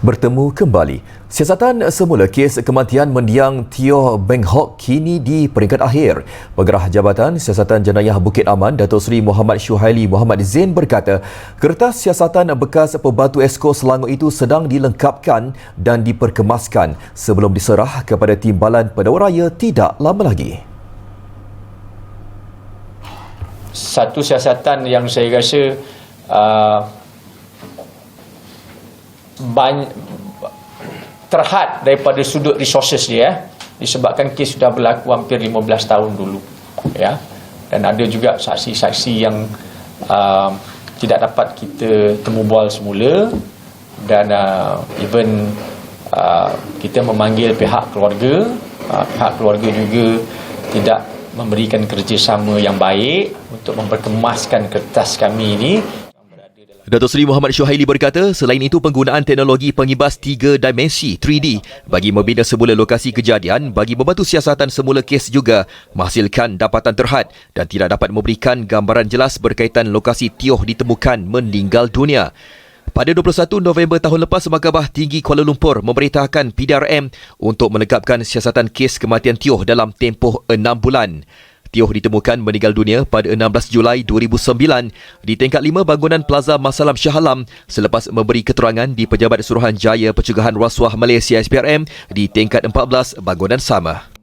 bertemu kembali. Siasatan semula kes kematian mendiang Tio Beng Hok kini di peringkat akhir. Pengerah Jabatan Siasatan Jenayah Bukit Aman, Datuk Seri Muhammad Syuhaili Muhammad Zain berkata, kertas siasatan bekas pembantu Esko Selangor itu sedang dilengkapkan dan diperkemaskan sebelum diserah kepada Timbalan Pendakwa Raya tidak lama lagi. Satu siasatan yang saya rasa uh, terhad daripada sudut resources dia eh, disebabkan kes sudah berlaku hampir 15 tahun dulu ya. Dan ada juga saksi-saksi yang uh, tidak dapat kita temu bual semula dan uh, even uh, kita memanggil pihak keluarga uh, pihak keluarga juga tidak memberikan kerjasama yang baik untuk memperkemaskan kertas kami ini Datuk Seri Muhammad Syuhaili berkata, selain itu penggunaan teknologi pengibas tiga dimensi 3D bagi membina semula lokasi kejadian bagi membantu siasatan semula kes juga menghasilkan dapatan terhad dan tidak dapat memberikan gambaran jelas berkaitan lokasi Tioh ditemukan meninggal dunia. Pada 21 November tahun lepas, Mahkamah Tinggi Kuala Lumpur memberitahukan PDRM untuk menegakkan siasatan kes kematian Tioh dalam tempoh 6 bulan. Tioh ditemukan meninggal dunia pada 16 Julai 2009 di tingkat 5 bangunan Plaza Masalam Shah Alam selepas memberi keterangan di Pejabat Suruhanjaya Pencegahan Rasuah Malaysia SPRM di tingkat 14 bangunan sama.